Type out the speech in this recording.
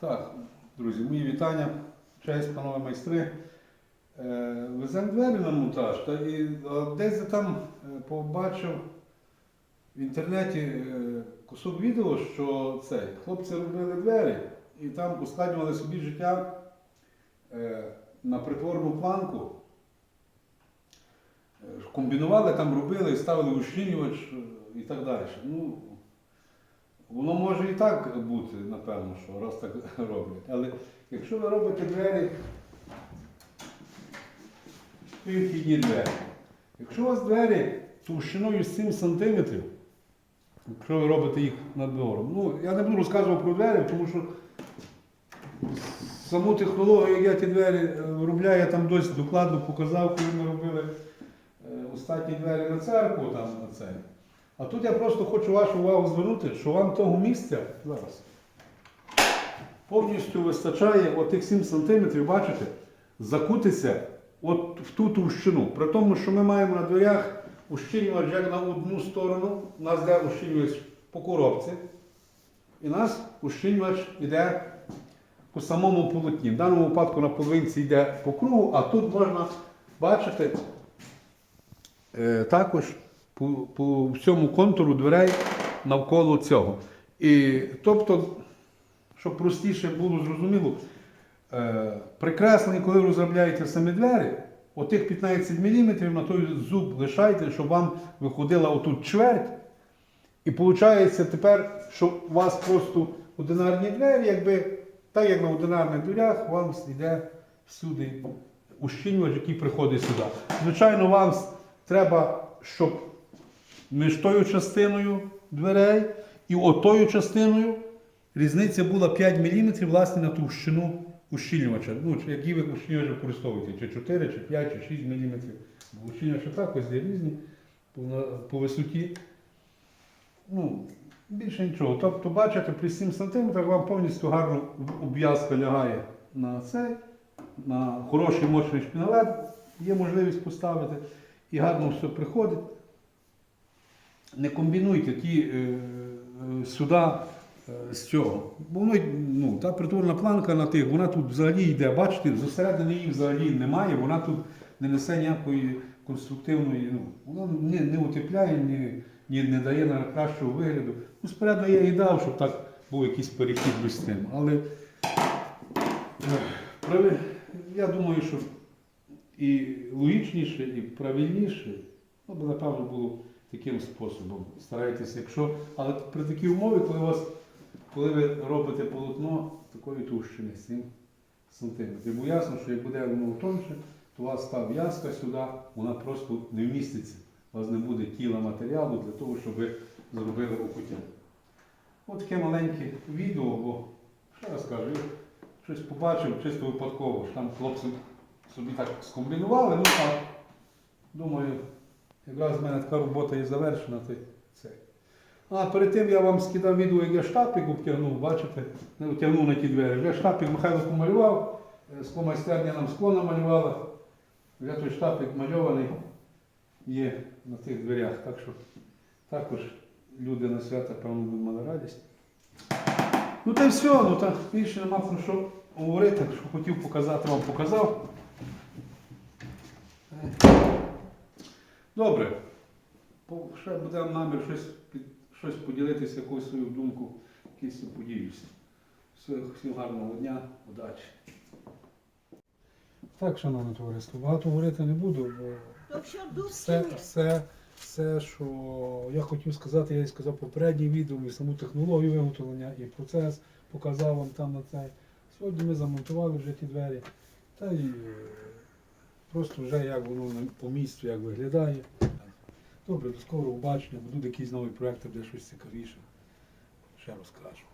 Так, друзі, мої вітання. Честь, панове майстри. Е, Веземо двері на монтаж. Та і десь там е, побачив в інтернеті е, кусок відео, що це, хлопці робили двері і там ускладнювали собі життя на притворну планку. Комбінували, там робили, ставили ущільнювач і так далі. Ну, Воно може і так бути, напевно, що раз так роблять. Але якщо ви робите двері, вхідні двері. Якщо у вас двері товщиною 7 см, якщо ви робите їх надбором, ну я не буду розказувати про двері, тому що саму технологію, як я ті двері е, виробляю, я там досить докладно показав, коли ми робили е, останні двері на церкву, там на цей. А тут я просто хочу вашу увагу звернути, що вам того місця зараз повністю вистачає отих 7 см, бачите, закутися от в ту товщину. При тому, що ми маємо на дверях ущільнювач як на одну сторону, у нас йде ущільнювач по коробці, і нас ущільнювач йде по самому полотні. В даному випадку на половинці йде по кругу, а тут можна бачити е, також по, по всьому контуру дверей навколо цього. І тобто, щоб простіше було зрозуміло, е, прикреслені, коли розробляєте самі двері, отих 15 мм на той зуб лишайте, щоб вам виходила отут чверть. І виходить тепер, що у вас просто одинарні двері, якби, так як на одинарних дверях, вам йде всюди ущільнювач, який приходить сюди. Звичайно, вам треба, щоб між тою частиною дверей і отою частиною різниця була 5 мм власне на товщину ущільнювача. Ну, які ви ущільнювачі використовуєте, чи 4, чи 5, чи 6 мм. Бо ущільнювачі також є різні по, висоті. Ну, більше нічого. Тобто, бачите, при 7 см вам повністю гарно обв'язка лягає на цей, на хороший мощний шпінгалет, є можливість поставити і гарно все приходить. Не комбінуйте ті е, е, сюди е, з цього. Бо воно, ну, та притворна планка на тих, вона тут взагалі йде, бачите, зосередини її взагалі немає, вона тут не несе ніякої конструктивної, ну, вона не, не утепляє, ні, ні, не дає на кращого вигляду. Ну, спереду я і дав, щоб так був якийсь перехід без тим. Але я думаю, що і логічніше, і правильніше, ну, напевно, було таким способом. Старайтеся, якщо. Але при такій умові, коли, вас, коли ви робите полотно такої товщини 7 сантиметрів. Бо ясно, що як буде воно тонше, то у вас та в'язка сюди, вона просто не вміститься. У вас не буде тіла матеріалу для того, щоб ви зробили окуття. От таке маленьке відео, бо ще раз кажу, я щось побачив чисто випадково, там хлопці собі так скомбінували, ну так, якраз в мене така робота є завершена, то це. А перед тим я вам скидав відео, як я штапик обтягнув, бачите, не обтягнув на ті двері. Вже штапик Михайло помалював, е, скломайстерня нам скло намалювала. Вже той штапик мальований є на тих дверях. Так що також люди на свята, певно, би мали радість. Ну та й все, ну та більше нема про що говорити, що хотів показати, вам показав. Добре. Ще буде намір щось, щось поділитися, якусь свою думку, якісь поділюся. Всім гарного дня, удачі. Так, шановне товариство, багато говорити не буду, бо Якщо все, все, все, що я хотів сказати, я і сказав попереднє відео, і саму технологію виготовлення, і процес показав вам там на цей. Сьогодні ми замонтували вже ті двері. Та й е, просто вже як воно по місту як виглядає. Добре, до скорого побачення, будуть якісь нові проекти, де щось цікавіше. Ще розкажу.